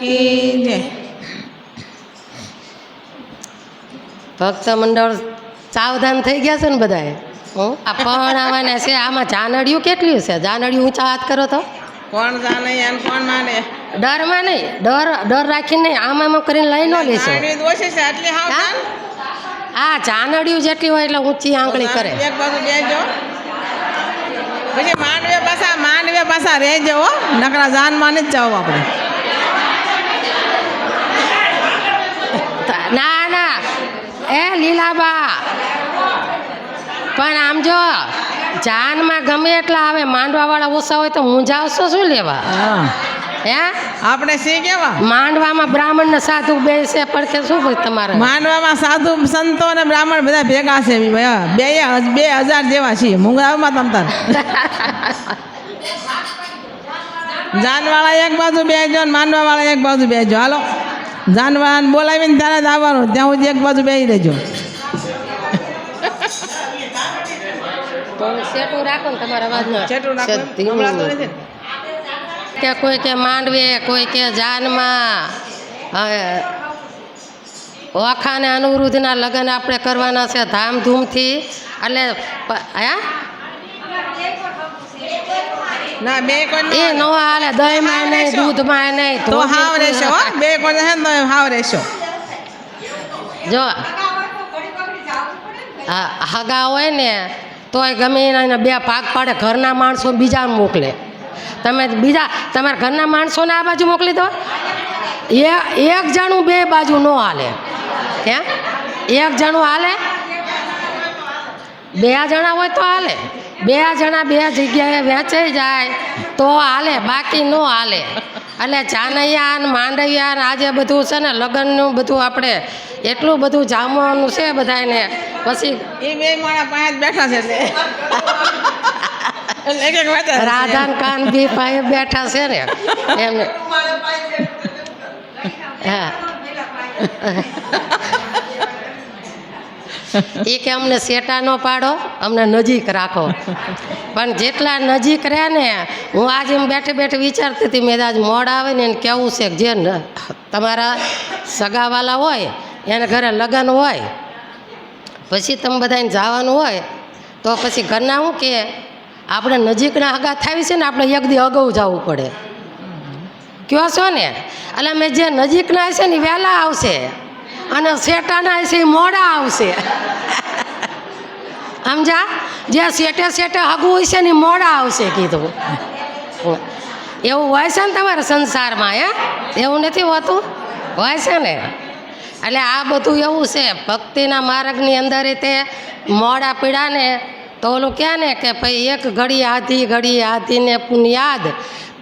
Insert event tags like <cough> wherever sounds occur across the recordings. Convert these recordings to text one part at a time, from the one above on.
કી જય ભક્ત મંડળ સાવધાન થઈ ગયા છે ને બધાએ? હું? આ પણ આવવાના છે. આમાં જાનડિયું કેટલું છે જાનડિયું ઊંચા હાથ કરો તો. કોણ જાણે એમ કોણ માને? ડરમાં નહીં. ડર ડર રાખીને નહીં. આમ આમ કરીને લઈ ન લેશો હા? જાનડિયું જેટલી હોય એટલે ઊંચી આંગળી કરે. એક બાજુ બેજો પછી માનવે પાછા માનવે પાછા રહેજો નકરા જાન માને જ જાવ આપણે. ના ના. એ લીલાબા. પણ આમ જો જાનમાં ગમે એટલા આવે માંડવાવાળા ઓછા હોય તો મૂંઝાવશો શું લેવા? હે. આપણે શું કેવા? માંડવામાં બ્રાહ્મણ ને સાધુ બે છે પડખે શું ભાઈ તમારે? માંડવામાં સાધુ સંતો અને બ્રાહ્મણ બધા ભેગા છે બી. બે બે હજાર જેવા છીએ. મુંગરામાં તમ તાર. <laughs> જાનવાળા એક બાજુ બે ને માંડવાવાળા એક બાજુ બેસજો હાલો. જાનવાળાને બોલાવીને ત્યારે જ આવવાનું. ત્યાં સુધી એક બાજુ બેસી રહેજો? કે કોઈ કે માંડવે કોઈ કે જાનમાં. હવે અનુરુદ્ધના લગ્ન આપણે કરવાના છે ધામધૂમથી. એટલે હે? ના બે કોઈ એ નો હાલે દહીંમાં નહીં દૂધમાં નહીં તો હાવ રહેશો હો બે કોઈ હે ને હાવ રહેશો જો હા હગા હોય ને તોય ગમે એના બે પાક પાડે ઘરના માણસો બીજા મોકલે. તમે બીજા તમારા ઘરના માણસોને આ બાજુ મોકલી દો. એ એક જણું બે બાજુ ન હાલે. ક્યાં? એક જણું હાલે? બે જણા હોય તો હાલે. બે જણા બે જગ્યાએ વેચાઈ જાય તો હાલે બાકી ન હાલે. એટલે જાનૈયા ને માંડૈયા ને આજે બધું છે ને લગ્નનું બધું આપણે એટલું બધું જામવાનું છે બધાને પછી એ બે માણા પાંચ બેઠા છે એટલે. એટલે એક એક વાત જ છે. રાધા ને કાન બી પાસે બેઠા છે ને. એમને. હા. <laughs> એ કે અમને સેટા ન પાડો, અમને નજીક રાખો. પણ જેટલા નજીક રહે ને, હું આજે એમ બેઠે બેઠે વિચારતી હતી, મેં આજ મોડ આવે ને એને કેવું છે જે તમારા સગાવાલા હોય, એને ઘરે લગ્ન હોય, પછી તમે બધાને જવાનું હોય, તો પછી ઘરના શું કે, આપણે નજીકના હગા થાય છે ને, આપણે એક દી અગાઉ જવું પડે. કયો છો ને? એટલે મેં જે નજીકના હશે ને વહેલા આવશે. અને શેટાના હશે એ મોડા આવશે. સમજા? જે સેટે સેટે હગું હોય છે ને મોડા આવશે, કીધું. એવું હોય છે ને તમારા સંસારમાં, હે? એવું નથી હોતું? હોય છે ને? એટલે આ બધું એવું છે. ભક્તિના માર્ગની અંદર તે મોડા પીડા ને તો ઓલું કહે ને કે ભાઈ એક ઘડી આધી, ઘડી આધીને પુન્યાદ.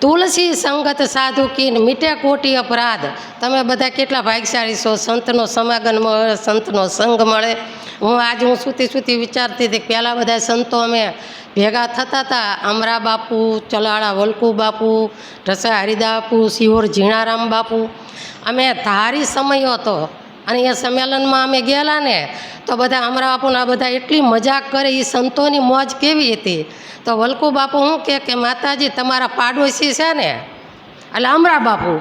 તુલસી સંગત સાધુ કીન મીટે કોટી અપરાધ. તમે બધા કેટલા ભાગ્યશાળી છો? સંતનો સમાગમ મળે, સંતનો સંગ મળે. હું આજ હું સૂતી સૂતી વિચારતી હતી પહેલાં બધા સંતો અમે ભેગા થતા હતા. અમરા બાપુ, ચલાળા વલકુ બાપુ ઢસા હરિદા બાપુ શિહોર ઝીણારામ બાપુ. અમે ધારી સમયો હતો અને એ સંમેલનમાં અમે ગયેલા ને તો બધા અમરા બાપુના બધા એટલી મજાક કરે એ સંતોની મોજ કેવી હતી? તો વલકુ બાપુ શું કહે કે માતાજી, તમારા પાડોશી છે ને? એટલે અમરા બાપુ.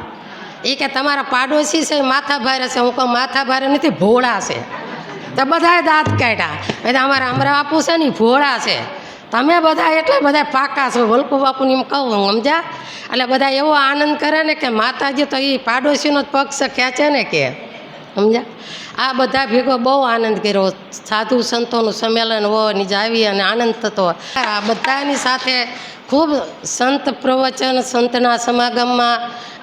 એ કે તમારા પાડોશી છે માથા ભારે છે. હું કહું માથા ભારે નથી, ભોળા છે. તો બધાએ દાંત કાઢ્યા. બધા અમારા અમરા બાપુ છે ને ભોળા છે. તમે બધા એટલે બધા પાકા છો. વલકુ બાપુને એમ કહું સમજા એટલે બધા એવો આનંદ કરે ને કે માતાજી તો એ પાડોશીનો જ પક્ષ ખેંચે ને કે? સમજ્યા? આ બધા ભેગો બહુ આનંદ કર્યો. સાધુ સંતોનું સંમેલન હોય, ને જાવી અને આનંદ થતો આ બધાની સાથે ખૂબ સંત પ્રવચન, સંતના સમાગમમાં.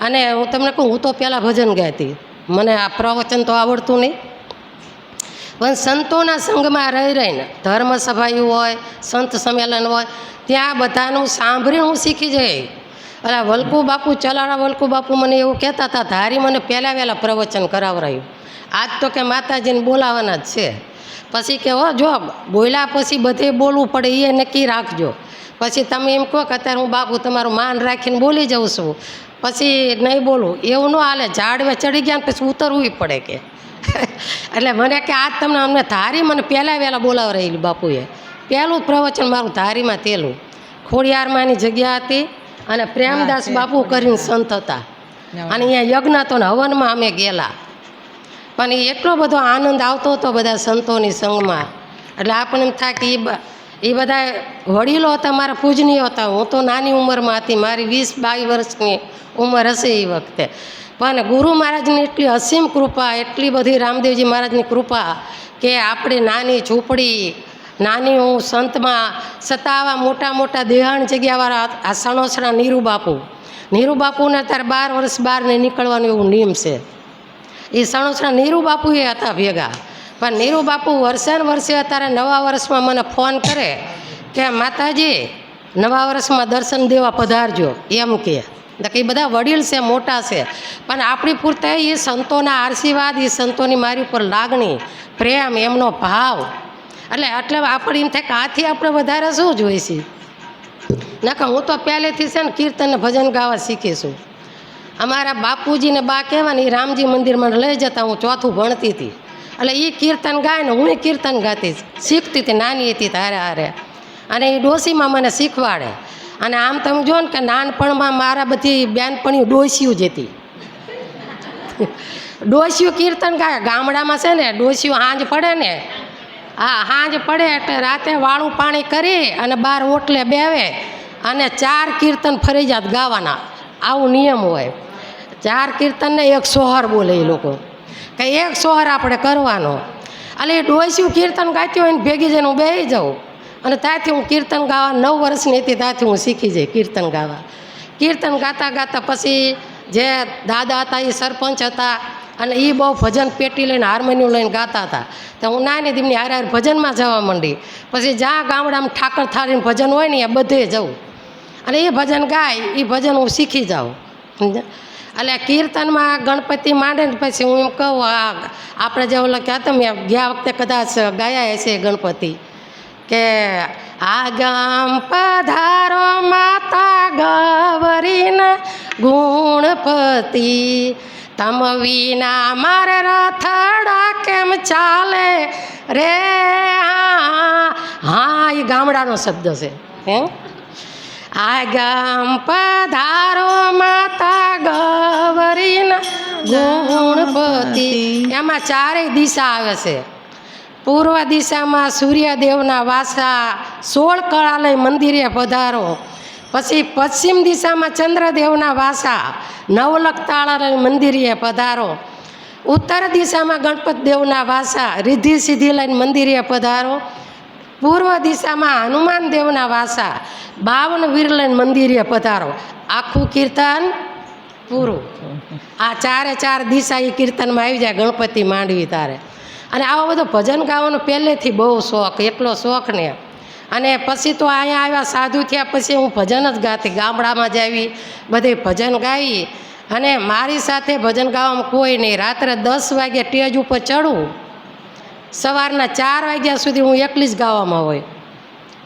અને હું તમને કહું, હું તો પહેલાં ભજન ગાતી. મને આ પ્રવચન તો આવડતું નહીં. પણ સંતોના સંઘમાં રહી રહીને ધર્મ સભાયું હોય, સંત સંમેલન હોય, ત્યાં બધાનું સાંભળીને હું શીખી જઈ. અલા વલકુ બાપુ ચલાડા વલકુ બાપુ મને એવું કહેતા હતા, ધારી મને પહેલાં વહેલા પ્રવચન કરાવરાયું. આજ તો કે માતાજીને બોલાવાના જ છે. પછી કે, હો, જો, બોલ્યા પછી બધે બોલવું પડે, એ નક્કી રાખજો. પછી તમે એમ કહો કે અત્યારે હું બાપુ તમારું માન રાખીને બોલી જાઉં છું. પછી નહીં બોલું. એવું ન હાલે, ઝાડવે ચડી ગયા ને પછી ઉતરવું પડે કે. એટલે મને કે આજ તમને અમને ધારી મને પહેલાં વહેલા બોલાવરાયેલી બાપુએ. પહેલું પ્રવચન મારું ધારીમાં તેલું. ખોડિયારમાંની જગ્યા હતી અને પ્રેમદાસ બાપુ કરીને સંત હતા. અને અહીંયા યજ્ઞ હતો ને હવનમાં અમે ગયેલા. પણ એ એટલો બધો આનંદ આવતો હતો બધા સંતોની સંગમાં એટલે આપણને એમ થાય કે એ એ બધા વડીલો હતા મારા પૂજનીય હતા. હું તો નાની ઉંમરમાં હતી. મારી વીસ બાવીસ વર્ષની ઉંમર હશે એ વખતે. પણ ગુરુ મહારાજની એટલી અસીમ કૃપા, એટલી બધી રામદેવજી મહારાજની કૃપા કે આપણી નાની ઝૂંપડી, નાની હું સંતમાં છતાં આવા મોટા મોટા દેહાણ જગ્યાવાળા આ સણોસણા નીરુ બાપુ. નીરુ બાપુને અત્યારે બાર વર્ષ બહાર નહીં નીકળવાનું એવું નિયમ છે. એ સણોસણા નીરુ બાપુ એ હતા ભેગા. પણ નીરુ બાપુ વર્ષે ને વર્ષે અત્યારે નવા વર્ષમાં મને ફોન કરે કે માતાજી, નવા વર્ષમાં દર્શન દેવા પધારજો, એમ કે. એટલે કે એ બધા વડીલ છે, મોટા છે. પણ આપણી પૂરતા એ સંતોના આશીર્વાદ એ સંતોની મારી ઉપર લાગણી, પ્રેમ, એમનો ભાવ. એટલે એટલે આપણે એમ થાય કે આથી આપણે વધારે શું જોઈશી નકર હું તો પહેલેથી છે ને કીર્તન ભજન ગાવા શીખીશું અમારા બાપુજીને બા કહેવા ને એ રામજી મંદિરમાં લઈ જતા હું ચોથું ભણતી હતી. એટલે એ કીર્તન ગાય ને હું કીર્તન ગાતી. શીખતી હતી, નાની હતી તારે હારે. અને એ ડોશીમાં મને શીખવાડે. અને આમ તમે જો ને કે નાનપણમાં મારા બધી બેનપણીઓ ડોસીઓ જ હતી. કીર્તન ગાય, ગામડામાં છે ને ડોસીઓ હાંજ પડે ને, હા, હાંજ પડે એટલે રાતે વાળું પાણી કરી અને બાર ઓટલે બેવે અને ચાર કીર્તન ફરજિયાત ગાવાના. આવું નિયમ હોય. ચાર કીર્તનને એક સોહર બોલે એ લોકો. કે એક સોહર આપણે કરવાનો. એટલે એ ડોસ્યું કીર્તન ગાતી હોય ને ભેગી જઈને હું બેસી જાઉં. અને ત્યાંથી હું કીર્તન ગાવા નવ વર્ષની હતી, ત્યાંથી હું શીખી જઈ કીર્તન ગાવા. કીર્તન ગાતા ગાતા પછી જે દાદા હતા, એ સરપંચ હતા અને એ બહુ ભજન પેટી લઈને, હાર્મોનિયમ લઈને ગાતા હતા. તો હું નાની દીમની હારે હારે ભજનમાં જવા માંડી. પછી જ્યાં ગામડામાં ઠાકર થાળીને ભજન હોય ને એ બધે જવું અને એ ભજન ગાય એ ભજન હું શીખી જાઉં? એટલે કીર્તનમાં ગણપતિ માંડે ને પછી હું એમ કહું આપણે જે ઓલા કહેતા મેં ગયા વખતે કદાચ ગાયા હશે ગણપતિ. કે આગમ પધારો માતા ગવરીના ગુણપતિ. તમ વિના મારે રથડા કેમ ચાલે રે? હા એ ગામડાનો શબ્દ છે હે? આગમ પધારો માતા ગવરીના ગુણપતિ. એમાં ચારેય દિશા આવે છે. પૂર્વ દિશામાં સૂર્યદેવના વાસા સોળ કળાલય મંદિરે પધારો. પછી પશ્ચિમ દિશામાં ચંદ્રદેવના વાસા નવલખ તાળાલય મંદિરે પધારો. ઉત્તર દિશામાં ગણપત દેવના વાસા રિદ્ધિ સિદ્ધિ લઈને મંદિરે પધારો. પૂર્વ દિશામાં હનુમાન દેવના વાસા બાવન વિરલન મંદિરે પધારો. આખું કીર્તન પૂરું. આ ચારે ચાર દિશા એ કીર્તનમાં આવી જાય ગણપતિ માંડવી તારે. અને આવો બધો ભજન ગાવાનો પહેલેથી બહુ શોખ એટલો શોખ ને. અને પછી તો અહીંયા આવ્યા સાધુ થયા પછી હું ભજન જ ગાતી, ગામડામાં જ આવી, બધે ભજન ગાઈ. અને મારી સાથે ભજન ગાવામાં કોઈ નહીં. રાત્રે દસ વાગે સ્ટેજ ઉપર ચડું. સવારના ચાર વાગ્યા સુધી હું એકલી જ ગાવામાં હોય.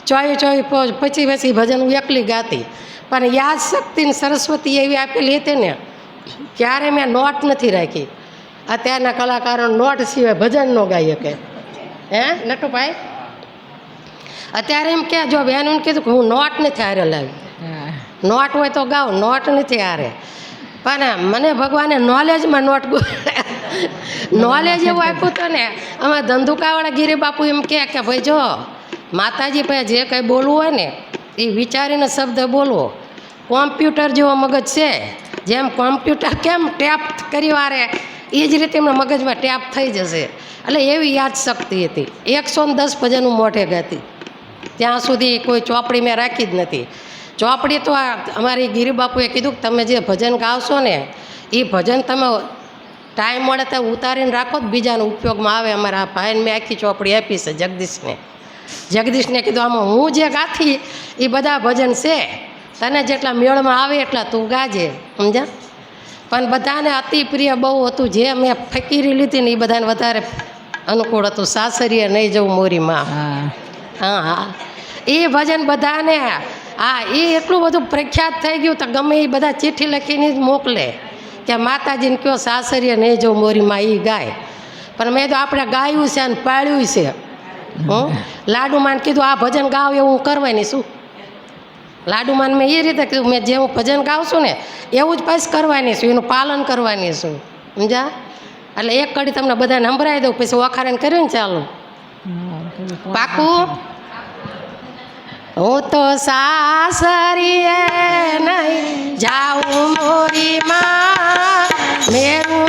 ચોવી પોચ પછી પછી ભજન હું એકલી ગાતી. પણ યાદ શક્તિ સરસ્વતી એવી આપેલી હતી ને, ક્યારે મેં નોટ નથી રાખી. અત્યારના કલાકારો નોટ સિવાય ભજન ન ગાઈ શકે. હે નટુભાઈ? અત્યારે એમ કે જો બહેનોને કીધું કે હું નોટ નથી હારે લાવી. નોટ હોય તો ગાઉ નોટ નથી હારે. પણ મને ભગવાને નોલેજમાં નોટ નોલેજ એવું આપ્યું હતું ને અમે ધંધુકાવાળા ગીરી બાપુ એમ કે કે ભાઈ જો માતાજી પાસે જે કંઈ બોલવું હોય ને એ વિચારીને શબ્દ બોલવો. કોમ્પ્યુટર જેવો મગજ છે. જેમ કોમ્પ્યુટર કેમ ટેપ કરી વારે? એ જ રીતે એમના મગજમાં ટેપ થઈ જશે. એટલે એવી યાદ શક્તિ હતી. એકસો ને દસ ભજન મોઢે ગાતી. ત્યાં સુધી કોઈ ચોપડી મેં રાખી જ નથી. ચોપડી તો આ અમારી ગિરિબાપુએ કીધું કે તમે જે ભજન ગાવશો ને એ ભજન તમે ટાઈમ મળે તો ઉતારીને રાખો જ બીજાનો ઉપયોગમાં આવે. અમારા ભાઈને મેં આખી ચોપડી આપી છે જગદીશને. જગદીશને કીધું, આમાં હું જે ગાથી એ બધા ભજન છે. તને જેટલા મેળમાં આવે એટલા તું ગાજે. સમજા પણ બધાને અતિ પ્રિય બહુ હતું. જે મેં ફકીરી લીધી ને એ બધાને વધારે અનુકૂળ હતું. સાસરીએ નહીં જવું મોરીમાં. હા. હા હા. એ ભજન બધાને હા એ એટલું બધું પ્રખ્યાત થઈ ગયું તો ગમે એ બધા ચિઠ્ઠી લખીને જ મોકલે. કે માતાજીને કયો સાસરીએ નહીં જવું મોરીમાં એ ગાય. પણ મેં તો આપણે ગાયું છે અને પાળ્યું છે. હું. લાડુમાં કીધું આ ભજન ગાવ એવું હું કરવાની શું લાડુમાન મેં એ રીતે કીધું, મેં જે હું ભજન ગાઉં છું ને, એવું જ પછી કરવાની છું, એનું પાલન કરવાની છું. સમજા એટલે એક કડી તમને બધાને સંભળાવી દઉં, પછી વખારણ કર્યું ને ચાલો. પાકું હું તો સાસરીએ નહીં, જાઉં મોરીમાં, મેરું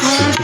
Yes.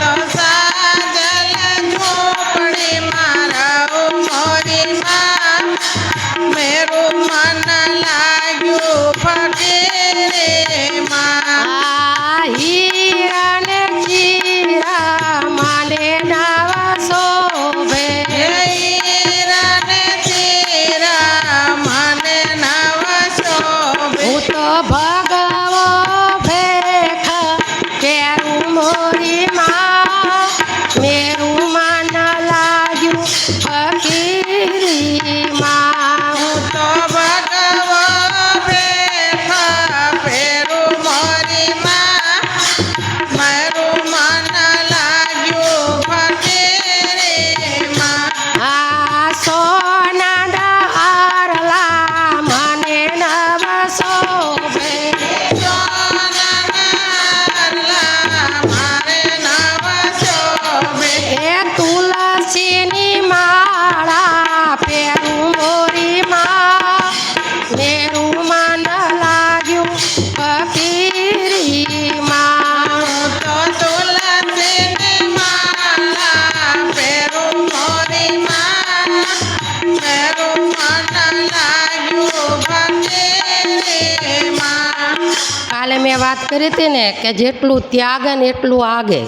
વાત કરી હતી ને કે જેટલું ત્યાગ ને એટલું આગે.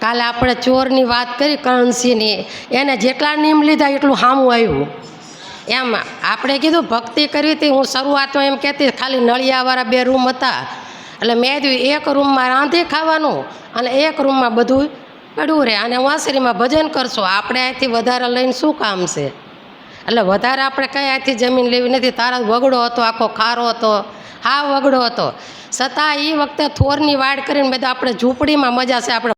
કાલે આપણે ચોરની વાત કરી, કરણસિંહની. એને જેટલા નિયમ લીધા એટલું સામું આવ્યું. એમ આપણે કીધું, ભક્તિ કરી હતી, હું શરૂઆતમાં એમ કહેતી, ખાલી નળિયાવાળા બે રૂમ હતા. એટલે મેં કીધું, એક રૂમમાં રાંધી ખાવાનું અને એક રૂમમાં બધું પડ્યું રહે. અને વાંસરીમાં ભજન કરશો. આપણે અહીંથી વધારે લઈને શું કામ છે? એટલે વધારે આપણે કંઈ અહીંથી જમીન લેવી નથી. તારા વગડો હતો, આખો ખારો હતો. હા, વગડો હતો. છતાં એ વખતે થોરની વાડ કરીને બધા આપણે ઝૂંપડીમાં મજા છે, આપણે